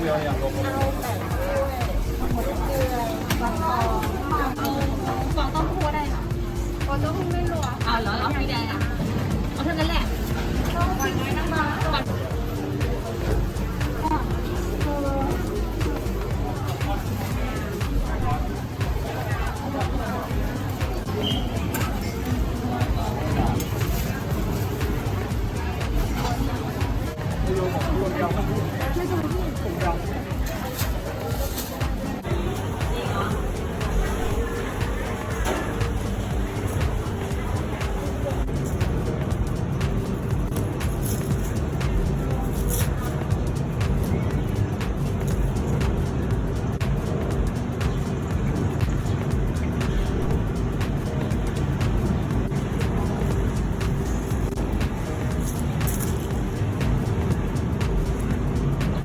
เดียวเนี่ยเอาแบบหมดเกลือฟองเอาฟองต้มคั่วได้ค่ะฟองต้มคั่วไม่รัวเอาเหรอเอาสีแดงอะเอาเท่านั้นแหละต้องกินไว้นะคะไม่ดู